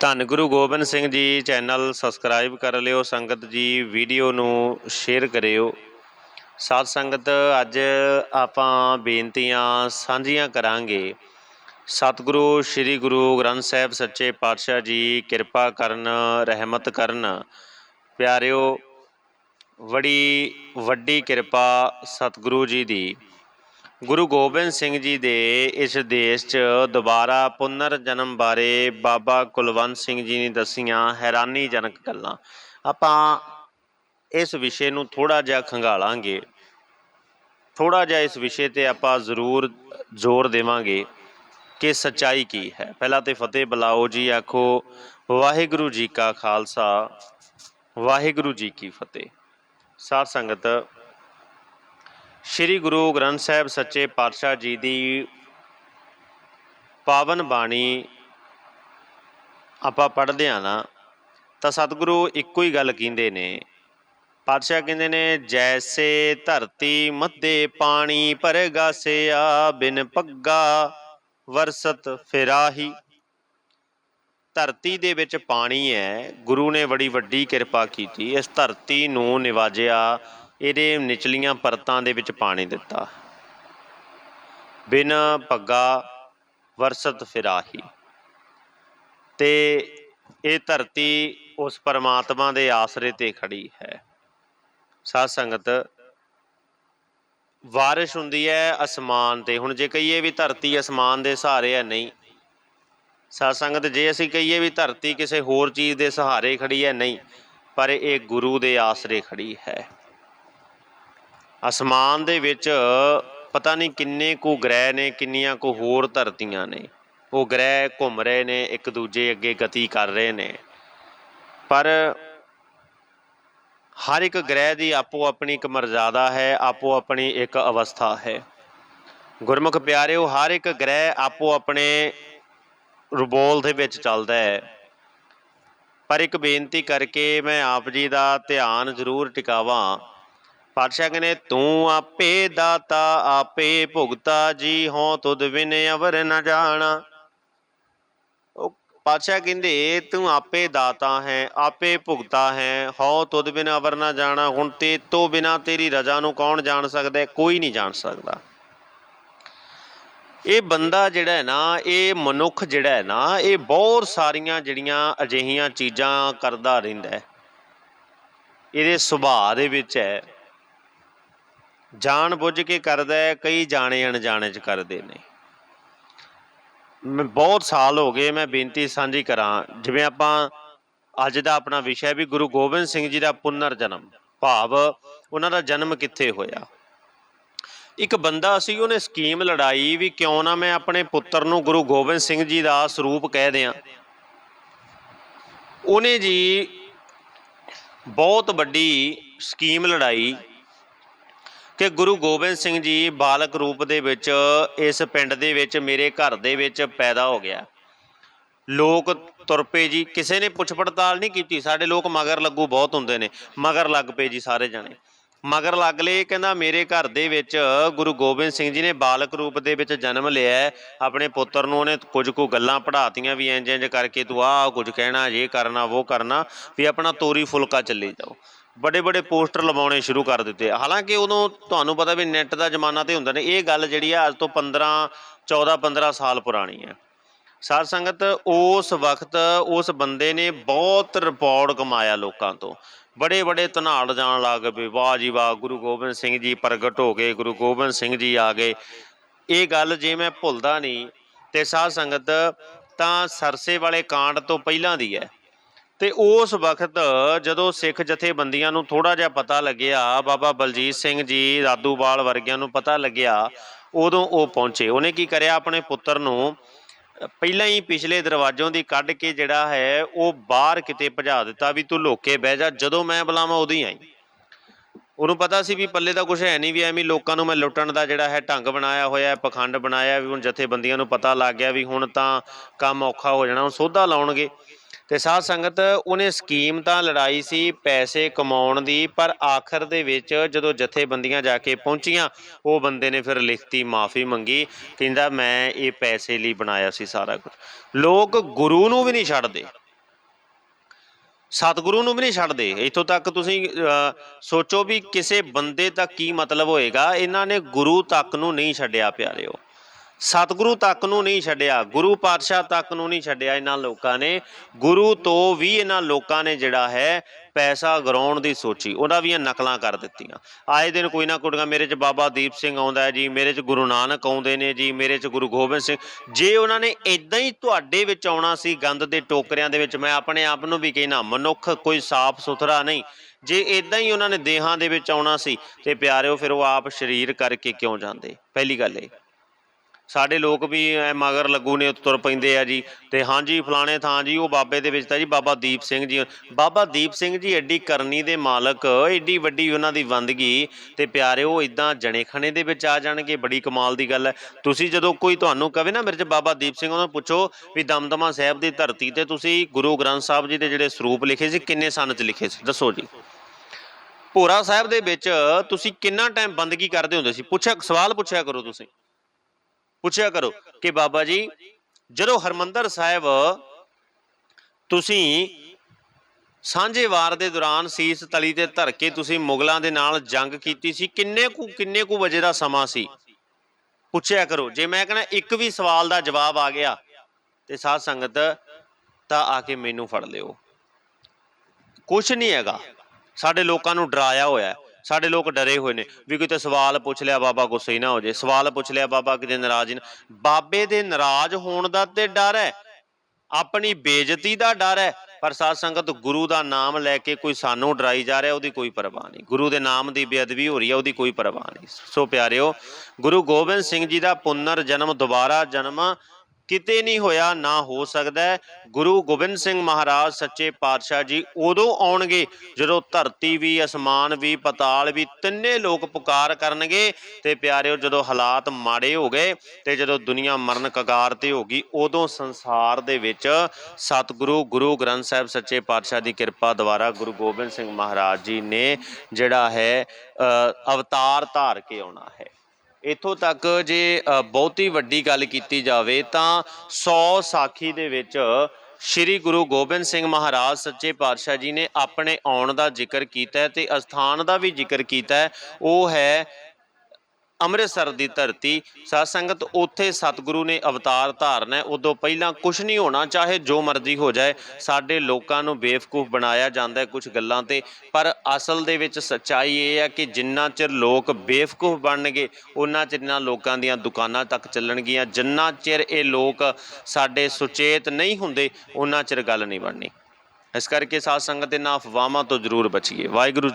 ਧੰਨ Guru Gobind Singh ji channel subscribe ਕਰ ਲਿਓ, ਸੰਗਤ ਜੀ ਵੀਡੀਓ ਨੂੰ ਸ਼ੇਅਰ ਕਰਿਓ। ਸਾਧ ਸੰਗਤ, ਅੱਜ ਆਪਾਂ ਬੇਨਤੀਆਂ ਸਾਂਝੀਆਂ ਕਰਾਂਗੇ। ਸਤਿਗੁਰੂ, ਸ੍ਰੀ ਗੁਰੂ ਗ੍ਰੰਥ ਸਾਹਿਬ ਸੱਚੇ ਪਾਤਸ਼ਾਹ ਜੀ, ਕਿਰਪਾ ਕਰਨ, ਰਹਿਮਤ ਕਰਨ। ਪਿਆਰਿਓ, ਬੜੀ ਵੱਡੀ ਕਿਰਪਾ ਸਤਿਗੁਰੂ ਜੀ ਦੀ। ਗੁਰੂ ਗੋਬਿੰਦ ਸਿੰਘ ਜੀ ਦੇ ਇਸ ਦੇਸ਼ 'ਚ ਦੁਬਾਰਾ ਪੁਨਰ ਜਨਮ ਬਾਰੇ ਬਾਬਾ ਕੁਲਵੰਤ ਸਿੰਘ ਜੀ ਨੇ ਦੱਸੀਆਂ ਹੈਰਾਨੀਜਨਕ ਗੱਲਾਂ। ਆਪਾਂ ਇਸ ਵਿਸ਼ੇ ਨੂੰ ਥੋੜਾ ਜਿਹਾ ਖੰਗਾਲਾਂਗੇ। ਥੋੜਾ ਜਿਹਾ ਇਸ ਵਿਸ਼ੇ ਤੇ ਆਪਾਂ ਜ਼ਰੂਰ ਜ਼ੋਰ ਦੇਵਾਂਗੇ ਕਿ ਸੱਚਾਈ ਕੀ ਹੈ। ਪਹਿਲਾਂ ਤੇ ਫਤਿਹ ਬੁਲਾਓ ਜੀ, ਆਖੋ, ਵਾਹਿਗੁਰੂ ਜੀ ਕਾ ਖਾਲਸਾ, ਵਾਹਿਗੁਰੂ ਜੀ ਕੀ ਫਤਿਹ। ਸਾਧ ਸੰਗਤ ਸ੍ਰੀ ਗੁਰੂ ਗ੍ਰੰਥ ਸਾਹਿਬ ਸੱਚੇ ਪਾਤਸ਼ਾਹ ਜੀ ਦੀ ਪਾਵਨ ਬਾਣੀ ਆਪਾਂ ਪੜ੍ਹਦੇ ਆ ਨਾ, ਤਾਂ ਸਤਿਗੁਰੂ ਇੱਕੋ ਹੀ ਗੱਲ ਕਹਿੰਦੇ ਨੇ। ਪਾਤਸ਼ਾਹ ਕਹਿੰਦੇ ਨੇ, ਜੈਸੇ ਧਰਤੀ ਮੱਧੇ ਪਾਣੀ ਭਰੇਗਾ ਸਿਆ, ਬਿਨ ਪੱਗਾ ਵਰਸਤ ਫਿਰਾਹੀ। ਧਰਤੀ ਦੇ ਵਿੱਚ ਪਾਣੀ ਹੈ। ਗੁਰੂ ਨੇ ਬੜੀ ਵੱਡੀ ਕਿਰਪਾ ਕੀਤੀ। ਇਸ ਧਰਤੀ ਨੂੰ ਨਿਵਾਜਿਆ। ਇਹਦੇ ਨਿਚਲੀਆਂ ਪਰਤਾਂ ਦੇ ਵਿੱਚ ਪਾਣੀ ਦਿੱਤਾ। ਬਿਨ ਪੱਗਾ ਵਰਸਤ ਫਿਰਾਹੀ। ਤੇ ਇਹ ਧਰਤੀ ਉਸ ਪਰਮਾਤਮਾ ਦੇ ਆਸਰੇ ਤੇ ਖੜੀ ਹੈ। ਸਾਧ ਸੰਗਤ ਬਾਰਿਸ਼ ਹੁੰਦੀ ਹੈ ਅਸਮਾਨ ਤੇ। ਹੁਣ ਜੇ ਕਹੀਏ ਵੀ ਧਰਤੀ ਅਸਮਾਨ ਦੇ ਸਹਾਰੇ ਹੈ ਨਹੀਂ, ਸਾਧ ਸੰਗਤ, ਜੇ ਅਸੀਂ ਕਹੀਏ ਵੀ ਧਰਤੀ ਕਿਸੇ ਹੋਰ ਚੀਜ਼ ਦੇ ਸਹਾਰੇ ਖੜੀ ਹੈ ਨਹੀਂ, ਪਰ ਇਹ ਗੁਰੂ ਦੇ ਆਸਰੇ ਖੜੀ ਹੈ। ਅਸਮਾਨ ਦੇ ਵਿੱਚ ਪਤਾ ਨਹੀਂ ਕਿੰਨੇ ਕੁ ਗ੍ਰਹਿ ਨੇ, ਕਿੰਨੀਆਂ ਕੁ ਹੋਰ ਧਰਤੀਆਂ ਨੇ। ਉਹ ਗ੍ਰਹਿ ਘੁੰਮ ਰਹੇ ਨੇ, ਇੱਕ ਦੂਜੇ ਅੱਗੇ ਗਤੀ ਕਰ ਰਹੇ ਨੇ। ਪਰ ਹਰ ਇੱਕ ਗ੍ਰਹਿ ਦੀ ਆਪੋ ਆਪਣੀ ਇੱਕ ਮਰਜ਼ਾਦਾ ਹੈ ਆਪੋ ਆਪਣੀ ਇੱਕ ਅਵਸਥਾ ਹੈ। ਗੁਰਮੁਖ ਪਿਆਰਿਓ, ਹਰ ਇੱਕ ਗ੍ਰਹਿ ਆਪੋ ਆਪਣੇ ਰੁਬੋਲ ਦੇ ਵਿੱਚ ਚੱਲਦਾ ਹੈ। ਪਰ ਇੱਕ ਬੇਨਤੀ ਕਰਕੇ ਮੈਂ ਆਪ ਜੀ ਦਾ ਧਿਆਨ ਜ਼ਰੂਰ ਟਿਕਾਵਾਂ ਪਾਤਸ਼ਾਹ ਕਹਿੰਦੇ, ਤੂੰ ਆਪੇ ਦਾਤਾ, ਆਪੇ ਭੁਗਤਾ, ਜੀ ਹੋ ਤੁਧ ਬਿਨ ਅਵਰ ਨ ਜਾਣਾ। ਉਹ ਪਾਤਸ਼ਾਹ ਕਹਿੰਦੇ, ਤੂੰ ਆਪੇ ਦਾਤਾ ਹੈ, ਆਪੇ ਭੁਗਤਾ ਹੈ, ਹੋ ਤੁਧ ਬਿਨ ਅਵਰ ਨ ਜਾਣਾ। ਹੁਣ ਤੇ ਤੋਂ ਬਿਨਾ ਤੇਰੀ ਰਜ਼ਾ ਨੂੰ ਕੌਣ ਜਾਣ ਸਕਦਾ ਕੋਈ ਨਹੀਂ ਜਾਣ ਸਕਦਾ। ਇਹ ਬੰਦਾ ਜਿਹੜਾ ਹੈ ਨਾ, ਇਹ ਮਨੁੱਖ ਜਿਹੜਾ ਹੈ ਨਾ, ਇਹ ਬਹੁਤ ਸਾਰੀਆਂ ਜਿਹੜੀਆਂ ਅਜਿਹੀਆਂ ਚੀਜ਼ਾਂ ਕਰਦਾ ਰਹਿੰਦਾ ਹੈ। ਇਹਦੇ ਸੁਭਾਅ ਦੇ ਵਿੱਚ ਹੈ। ਜਾਣ ਬੁੱਝ ਕੇ ਕਰਦਾ ਹੈ, ਕਈ ਜਾਣੇ ਅਣਜਾਣੇ ਚ ਕਰਦੇ ਨੇ। ਮੈਂ ਬਹੁਤ ਸਾਲ ਹੋ ਗਏ ਮੈਂ ਬੇਨਤੀ ਸਾਂਝੀ ਕਰਾਂ, ਜਿਵੇਂ ਆਪਾਂ ਅੱਜ ਦਾ ਆਪਣਾ ਵਿਸ਼ਾ ਵੀ ਗੁਰੂ ਗੋਬਿੰਦ ਸਿੰਘ ਜੀ ਦਾ ਪੁਨਰ ਜਨਮ ਭਾਵ ਉਹਨਾਂ ਦਾ ਜਨਮ ਕਿੱਥੇ ਹੋਇਆ। ਇੱਕ ਬੰਦਾ ਸੀ, ਉਹਨੇ ਸਕੀਮ ਲੜਾਈ ਵੀ ਕਿਉਂ ਨਾ ਮੈਂ ਆਪਣੇ ਪੁੱਤਰ ਨੂੰ ਗੁਰੂ ਗੋਬਿੰਦ ਸਿੰਘ ਜੀ ਦਾ ਸਰੂਪ ਕਹਿ ਦਿਆਂ। ਉਹਨੇ ਜੀ ਬਹੁਤ ਵੱਡੀ ਸਕੀਮ ਲੜਾਈ ਕਿ ਗੁਰੂ ਗੋਬਿੰਦ ਸਿੰਘ ਜੀ ਬਾਲਕ ਰੂਪ ਦੇ ਵਿੱਚ ਇਸ ਪਿੰਡ ਦੇ ਵਿੱਚ ਮੇਰੇ ਘਰ ਦੇ ਵਿੱਚ ਪੈਦਾ ਹੋ ਗਿਆ। ਲੋਕ ਤੁਰ ਪਏ ਜੀ, ਕਿਸੇ ਨੇ ਪੁੱਛ ਪੜਤਾਲ ਨਹੀਂ ਕੀਤੀ। ਸਾਡੇ ਲੋਕ ਮਗਰ ਲੱਗੂ ਬਹੁਤ ਹੁੰਦੇ ਨੇ। ਮਗਰ ਲੱਗ ਪਏ ਜੀ ਸਾਰੇ ਜਣੇ। ਮਗਰ ਲੱਗ ਲਏ ਕਹਿੰਦਾ ਮੇਰੇ ਘਰ ਦੇ ਵਿੱਚ ਗੁਰੂ ਗੋਬਿੰਦ ਸਿੰਘ ਜੀ ਨੇ ਬਾਲਕ ਰੂਪ ਦੇ ਵਿੱਚ ਜਨਮ ਲਿਆ ਆਪਣੇ ਪੁੱਤਰ ਨੂੰ ਉਹਨੇ ਕੁਝ ਕੁ ਗੱਲਾਂ ਪੜ੍ਹਾਤੀਆਂ ਵੀ ਇੰਜ ਇੰਜ ਕਰਕੇ ਤੂੰ ਆਹ ਕੁਝ ਕਹਿਣਾ, ਇਹ ਕਰਨਾ, ਉਹ ਕਰਨਾ, ਵੀ ਆਪਣਾ ਤੋਰੀ ਫੁਲਕਾ ਚੱਲੀ ਜਾਓ। ਬੜੇ ਬੜੇ ਪੋਸਟਰ ਲਵਾਉਣੇ ਸ਼ੁਰੂ ਕਰ ਦਿੱਤੇ। ਹਾਲਾਂਕਿ ਉਦੋਂ ਤੁਹਾਨੂੰ ਪਤਾ ਵੀ ਨੈਟ ਦਾ ਜ਼ਮਾਨਾ ਤੇ ਹੁੰਦਾ ਨੇ ਇਹ ਗੱਲ ਜਿਹੜੀ ਆ ਅੱਜ ਤੋਂ 15 14 15 ਸਾਲ ਪੁਰਾਣੀ ਹੈ। ਸਾਧ ਸੰਗਤ, ਉਸ ਵਕਤ ਉਸ ਬੰਦੇ ਨੇ ਬਹੁਤ ਰਿਪੋਰਟ ਕਮਾਇਆ ਲੋਕਾਂ ਤੋਂ। ਬੜੇ ਬੜੇ ਧਨਾੜ ਜਾਣ ਲੱਗ ਪਏ। ਵਾਹ ਜੀ ਵਾਹ, ਗੁਰੂ ਗੋਬਿੰਦ ਸਿੰਘ ਜੀ ਪ੍ਰਗਟ ਹੋ ਗਏ, ਗੁਰੂ ਗੋਬਿੰਦ ਸਿੰਘ ਜੀ ਆ ਗਏ। ਇਹ ਗੱਲ ਜੇ ਮੈਂ ਭੁੱਲਦਾ ਨਹੀਂ, ਤੇ ਸਾਧ ਸੰਗਤ ਤਾਂ ਸਰਸੇ ਵਾਲੇ ਕਾਂਡ ਤੋਂ ਪਹਿਲਾਂ ਦੀ ਹੈ। ਤੇ ਉਸ ਵਕਤ ਜਦੋਂ ਸਿੱਖ ਜਥੇਬੰਦੀਆਂ ਨੂੰ ਥੋੜਾ ਜਿਹਾ ਪਤਾ ਲੱਗਿਆ, ਬਾਬਾ ਬਲਜੀਤ ਸਿੰਘ ਜੀ ਰਾਦੂਵਾਲ ਵਰਗਿਆਂ ਨੂੰ ਪਤਾ ਲੱਗਿਆ, ਉਦੋਂ ਉਹ ਪਹੁੰਚੇ। ਉਹਨੇ ਕੀ ਕਰਿਆ? ਆਪਣੇ ਪੁੱਤਰ ਨੂੰ ਪਹਿਲਾਂ ਹੀ ਪਿਛਲੇ ਦਰਵਾਜ਼ੋਂ ਦੀ ਕੱਢ ਕੇ ਜਿਹੜਾ ਹੈ, ਉਹ ਬਾਹਰ ਕਿਤੇ ਭਜਾ ਦਿੱਤਾ ਵੀ ਤੂੰ ਲੋਕੇ ਬਹਿ ਜਾ, ਜਦੋਂ ਮੈਂ ਬੁਲਾਵਾਂ ਉਦੋਂ ਹੀ ਆਈ। ਉਹਨੂੰ ਪਤਾ ਸੀ ਵੀ ਪੱਲੇ ਦਾ ਕੁਝ ਹੈ ਨਹੀਂ ਵੀ ਐਵੇਂ ਲੋਕਾਂ ਨੂੰ ਮੈਂ ਲੁੱਟਣ ਦਾ ਜਿਹੜਾ ਹੈ ਢੰਗ ਬਣਾਇਆ ਹੋਇਆ ਹੈ, ਪਖੰਡ ਬਣਾਇਆ ਵੀ ਹੁਣ ਜਥੇਬੰਦੀਆਂ ਨੂੰ ਪਤਾ ਲੱਗ ਗਿਆ ਵੀ ਹੁਣ ਤਾਂ ਕੰਮ ਔਖਾ ਹੋ ਜਾਣਾ, ਹੁਣ ਸੋਧਾ ਲਾਉਣਗੇ। ਤੇ ਸਾਧ ਸੰਗਤ ਉਹਨੇ ਸਕੀਮ ਤਾਂ ਲੜਾਈ ਸੀ ਪੈਸੇ ਕਮਾਉਣ ਦੀ ਪਰ ਆਖਰ ਦੇ ਵਿੱਚ ਜਦੋਂ ਜਥੇਬੰਦੀਆਂ ਜਾ ਕੇ ਪਹੁੰਚੀਆਂ ਉਹ ਬੰਦੇ ਨੇ ਫਿਰ ਲਿਖਤੀ ਮਾਫੀ ਮੰਗੀ ਕਹਿੰਦਾ ਮੈਂ ਇਹ ਪੈਸੇ ਲਈ ਬਣਾਇਆ ਸੀ ਸਾਰਾ ਕੁਝ ਲੋਕ ਗੁਰੂ ਨੂੰ ਵੀ ਨਹੀਂ ਛੱਡਦੇ। ਸਤਿਗੁਰੂ ਨੂੰ ਵੀ ਨਹੀਂ ਛੱਡਦੇ। ਇੱਥੋਂ ਤੱਕ ਤੁਸੀਂ ਅ, ਸੋਚੋ ਵੀ ਕਿਸੇ ਬੰਦੇ ਦਾ ਕੀ ਮਤਲਬ ਹੋਏਗਾ ਇਹਨਾਂ ਨੇ ਗੁਰੂ ਤੱਕ ਨੂੰ ਨਹੀਂ ਛੱਡਿਆ ਪਿਆਰਿਓ। ਸਤਿਗੁਰੂ ਤੱਕ ਨੂੰ ਨਹੀਂ ਛੱਡਿਆ, ਗੁਰੂ ਪਾਤਸ਼ਾਹ ਤੱਕ ਨੂੰ ਨਹੀਂ ਛੱਡਿਆ ਇਹਨਾਂ ਲੋਕਾਂ ਨੇ। ਗੁਰੂ ਤੋਂ ਵੀ ਇਹਨਾਂ ਲੋਕਾਂ ਨੇ ਜਿਹੜਾ ਹੈ, ਪੈਸਾ ਗਰਾਉਣ ਦੀ ਸੋਚੀ ਉਹਨਾਂ ਦੀਆਂ ਨਕਲਾਂ ਕਰ ਦਿੱਤੀਆਂ। ਆਏ ਦਿਨ ਕੋਈ ਨਾ ਕੁੜੀਆਂ ਮੇਰੇ 'ਚ ਬਾਬਾ ਦੀਪ ਸਿੰਘ ਆਉਂਦਾ ਹੈ ਜੀ, ਮੇਰੇ 'ਚ ਗੁਰੂ ਨਾਨਕ ਆਉਂਦੇ ਨੇ ਜੀ, ਮੇਰੇ 'ਚ ਗੁਰੂ ਗੋਬਿੰਦ ਸਿੰਘ। ਜੇ ਉਹਨਾਂ ਨੇ ਇਦਾਂ ਹੀ ਤੁਹਾਡੇ ਵਿੱਚ ਆਉਣਾ ਸੀ, ਗੰਦ ਦੇ ਟੋਕਰਿਆਂ ਦੇ ਵਿੱਚ, ਮੈਂ ਆਪਣੇ ਆਪ ਨੂੰ ਵੀ ਕਹਿਣਾ ਮਨੁੱਖ ਕੋਈ ਸਾਫ਼ ਸੁਥਰਾ ਨਹੀਂ। ਜੇ ਇਦਾਂ ਹੀ ਉਹਨਾਂ ਨੇ ਦੇਹਾਂ ਦੇ ਵਿੱਚ ਆਉਣਾ ਸੀ, ਤੇ ਪਿਆਰਿਓ, ਫਿਰ ਉਹ ਆਪ ਸ਼ਰੀਰ ਕਰਕੇ ਕਿਉਂ ਜਾਂਦੇ? ਪਹਿਲੀ ਗੱਲ ਇਹ। ਸਾਡੇ ਲੋਕ ਵੀ ਐ ਮਗਰ ਲੱਗੂ ਨੇ, ਤੁਰ ਪੈਂਦੇ ਆ ਜੀ। ਤੇ ਹਾਂਜੀ ਫਲਾਣੇ ਥਾਂ ਜੀ, ਉਹ ਬਾਬੇ ਦੇ ਵਿੱਚ ਤਾਂ ਜੀ ਬਾਬਾ ਦੀਪ ਸਿੰਘ ਜੀ। ਬਾਬਾ ਦੀਪ ਸਿੰਘ ਜੀ ਐਡੀ ਕਰਨੀ ਦੇ ਮਾਲਕ, ਐਡੀ ਵੱਡੀ ਉਹਨਾਂ ਦੀ ਬੰਦਗੀ ਤੇ ਪਿਆਰਿਓ ਇਦਾਂ ਜਣੇ ਖਣੇ ਦੇ ਵਿੱਚ ਆ ਜਾਣਗੇ, ਬੜੀ ਕਮਾਲ ਦੀ ਗੱਲ ਹੈ ਤੁਸੀਂ ਜਦੋਂ ਕੋਈ ਤੁਹਾਨੂੰ ਕਵੇ ਨਾ ਮੇਰੇ ਚ ਬਾਬਾ ਦੀਪ ਸਿੰਘ, ਉਹਨਾਂ ਪੁੱਛੋ ਵੀ ਦਮਦਮਾ ਸਾਹਿਬ ਦੀ ਧਰਤੀ ਤੇ ਤੁਸੀਂ ਗੁਰੂ ਗ੍ਰੰਥ ਸਾਹਿਬ ਜੀ ਦੇ ਜਿਹੜੇ ਸਰੂਪ ਲਿਖੇ ਸੀ, ਕਿੰਨੇ ਸਨ ਚ ਲਿਖੇ ਸੀ? ਦੱਸੋ ਜੀ। ਭੋਰਾ ਸਾਹਿਬ ਦੇ ਵਿੱਚ ਤੁਸੀਂ ਕਿੰਨਾ ਟਾਈਮ ਬੰਦਗੀ ਕਰਦੇ ਹੁੰਦੇ ਸੀ? ਪੁੱਛਿਆ, ਸਵਾਲ ਪੁੱਛਿਆ ਕਰੋ ਤੁਸੀਂ। ਪੁੱਛਿਆ ਕਰੋ ਕਿ ਬਾਬਾ ਜੀ, ਜਦੋਂ ਹਰਮੰਦਰ ਸਾਹਿਬ ਤੁਸੀਂ ਸਾਂਝੇ ਵਾਰ ਦੇ ਦੌਰਾਨ ਸੀਸ ਤਲੀ ਤੇ ਧਰ ਕੇ ਤੁਸੀਂ ਮੁਗਲਾਂ ਦੇ ਨਾਲ ਜੰਗ ਕੀਤੀ ਸੀ, ਕਿੰਨੇ ਕੁ ਕਿੰਨੇ ਕੁ ਵਜੇ ਦਾ ਸਮਾਂ ਸੀ? ਪੁੱਛਿਆ ਕਰੋ, ਜੇ ਮੈਂ ਕਹਿੰਦਾ ਇੱਕ ਵੀ ਸਵਾਲ ਦਾ ਜਵਾਬ ਆ ਗਿਆ ਤੇ ਸਾਧ ਸੰਗਤ ਤਾਂ ਆ ਕੇ ਮੈਨੂੰ ਫੜ ਲਿਓ। ਕੁਝ ਨਹੀਂ ਹੈਗਾ। ਸਾਡੇ ਲੋਕਾਂ ਨੂੰ ਡਰਾਇਆ ਹੋਇਆ। ਸਾਡੇ ਲੋਕ ਡਰੇ ਹੋਏ ਨੇ ਵੀ ਕਿਤੇ ਸਵਾਲ ਪੁੱਛ ਲਿਆ ਬਾਬਾ ਗੁੱਸੇ ਨਾ ਹੋ ਜੇ, ਸਵਾਲ ਪੁੱਛ ਲਿਆ ਬਾਬਾ ਕਿਤੇ ਨਾਰਾਜ਼ ਨਾ। ਬਾਬੇ ਦੇ ਨਾਰਾਜ਼ ਹੋਣ ਦਾ ਤੇ ਡਰ ਹੈ, ਆਪਣੀ ਬੇਇੱਜ਼ਤੀ ਦਾ ਡਰ ਹੈ, ਪਰ ਸਾਧ ਸੰਗਤ ਗੁਰੂ ਦਾ ਨਾਮ ਲੈ ਕੇ ਕੋਈ ਸਾਨੂੰ ਡਰਾਈ ਜਾ ਰਿਹਾ, ਉਹਦੀ ਕੋਈ ਪਰਵਾਹ ਨਹੀਂ। ਗੁਰੂ ਦੇ ਨਾਮ ਦੀ ਬੇਅਦਬੀ ਹੋ ਰਹੀ ਹੈ, ਉਹਦੀ ਕੋਈ ਪਰਵਾਹ ਨਹੀਂ। ਸੋ ਪਿਆਰਿਓ, ਗੁਰੂ ਗੋਬਿੰਦ ਸਿੰਘ ਜੀ ਦਾ ਪੁਨਰ ਜਨਮ ਦੁਬਾਰਾ ਜਨਮ ਕਿਤੇ ਨਹੀਂ ਹੋਇਆ, ਨਾ ਹੋ ਸਕਦਾ ਗੁਰੂ ਗੋਬਿੰਦ ਸਿੰਘ ਮਹਾਰਾਜ ਸੱਚੇ ਪਾਤਸ਼ਾਹ ਜੀ ਉਦੋਂ ਆਉਣਗੇ, ਜਦੋਂ ਧਰਤੀ ਵੀ, ਅਸਮਾਨ ਵੀ, ਪਤਾਲ ਵੀ ਤਿੰਨੇ ਲੋਕ ਪੁਕਾਰ ਕਰਨਗੇ ਤੇ ਪਿਆਰਿਓ, ਜਦੋਂ ਹਾਲਾਤ ਮਾੜੇ ਹੋ ਗਏ ਤੇ ਜਦੋਂ ਦੁਨੀਆ ਮਰਨ ਕਗਾਰ ਤੇ ਹੋ ਗਈ, ਉਦੋਂ ਸੰਸਾਰ ਦੇ ਵਿੱਚ ਸਤਿਗੁਰੂ, ਗੁਰੂ ਗ੍ਰੰਥ ਸਾਹਿਬ ਸੱਚੇ ਪਾਤਸ਼ਾਹ ਦੀ ਕਿਰਪਾ ਦੁਆਰਾ ਗੁਰੂ ਗੋਬਿੰਦ ਸਿੰਘ ਮਹਾਰਾਜ ਜੀ ਨੇ ਜਿਹੜਾ ਹੈ ਅਵਤਾਰ ਧਾਰ ਕੇ ਆਉਣਾ ਹੈ। ਇੱਥੋਂ ਤੱਕ ਜੇ ਅ, ਬਹੁਤੀ ਵੱਡੀ ਗੱਲ ਕੀਤੀ ਜਾਵੇ ਤਾਂ 100 ਸਾਖੀ ਦੇ ਵਿੱਚ ਸ੍ਰੀ ਗੁਰੂ ਗੋਬਿੰਦ ਸਿੰਘ ਮਹਾਰਾਜ ਸੱਚੇ ਪਾਤਸ਼ਾਹ ਜੀ ਨੇ ਆਪਣੇ ਆਉਣ ਦਾ ਜ਼ਿਕਰ ਕੀਤਾ ਹੈ ਤੇ ਅਸਥਾਨ ਦਾ ਵੀ ਜ਼ਿਕਰ ਕੀਤਾ ਉਹ ਹੈ ਅੰਮ੍ਰਿਤਸਰ ਦੀ ਧਰਤੀ ਸਾਧ ਸੰਗਤ ਉੱਥੇ ਸਤਿਗੁਰੂ ਨੇ ਅਵਤਾਰ ਧਾਰਨਾ ਉਦੋਂ ਪਹਿਲਾਂ ਕੁਝ ਨਹੀਂ ਹੋਣਾ, ਚਾਹੇ ਜੋ ਮਰਜ਼ੀ ਹੋ ਜਾਏ, ਸਾਡੇ ਲੋਕਾਂ ਨੂੰ ਬੇਵਕੂਫ ਬਣਾਇਆ ਜਾਂਦਾ ਹੈ ਕੁਝ ਗੱਲਾਂ ਤੇ। ਪਰ ਅਸਲ ਦੇ ਵਿੱਚ ਸੱਚਾਈ ਇਹ ਹੈ ਕਿ ਜਿੰਨਾ ਚਿਰ ਲੋਕ ਬੇਵਕੂਫ ਬਣਨਗੇ, ਉਹਨਾਂ ਚਿਰ ਇਹਨਾਂ ਲੋਕਾਂ ਦੀਆਂ ਦੁਕਾਨਾਂ ਤੱਕ ਚੱਲਣਗੀਆਂ। ਜਿੰਨਾ ਚਿਰ ਇਹ ਲੋਕ ਸਾਡੇ ਸੁਚੇਤ ਨਹੀਂ ਹੁੰਦੇ, ਉਹਨਾਂ ਚਿਰ ਗੱਲ ਨਹੀਂ ਬਣਨੀ। ਇਸ ਕਰਕੇ ਸਾਧ ਸੰਗਤ ਇਹਨਾਂ ਅਫਵਾਹਾਂ ਤੋਂ ਜ਼ਰੂਰ ਬਚੀਏ। ਵਾਹਿਗੁਰੂ